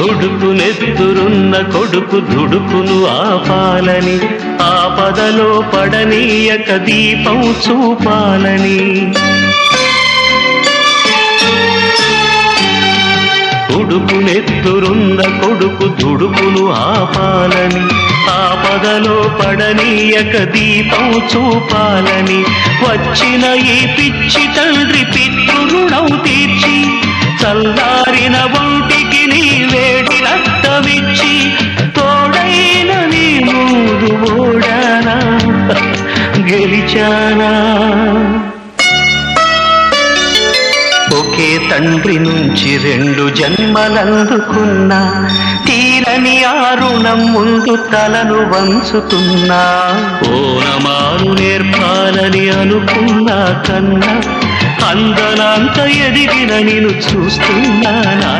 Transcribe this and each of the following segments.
నెత్తురున్న కొడుకు దుడుకును ఆపాలని ఆపదలో పడనీయక దీపం చూపాలని. కొడుకు నెత్తురున్న కొడుకు దుడుకును ఆపాలని ఆపదలో పడనీయక దీపం చూపాలని. వచ్చిన ఈ పిచ్చి తండ్రి పితృరుణం తీర్చి చల్ల గెలిచానా? ఒకే తండ్రి నుంచి రెండు జన్మలందుకున్నా తీరని ఆరుణం ముందు తలను వంచుతున్నా. ఓనమాను నేర్పాలని అనుకున్నా కన్నా అందనంత ఎదిగిన నేను చూస్తున్నానా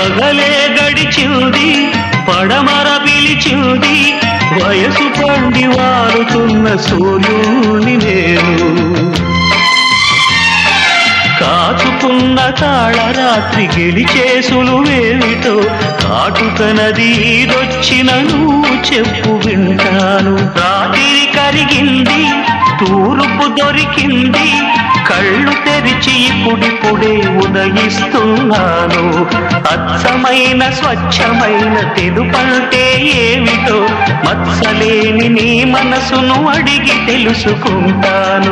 పగలే గడిచింది పడమర పిలిచింది వయసు పండి వారుతున్న సూర్యుని నేను. కాచుకున్న కాళరాత్రి గెలిచేసులు వేమిటో కాటుక నది చెప్పు వింటాను. రాత్రి కరిగింది తూరుపు దొరికింది కళ్ళు తెరిచి ఇప్పుడిప్పుడే ఉదయిస్తున్నాను. అచ్చమైన స్వచ్ఛమైన తెలుపంటే ఏమిటో మత్సలేని నీ మనసును అడిగి తెలుసుకుంటాను.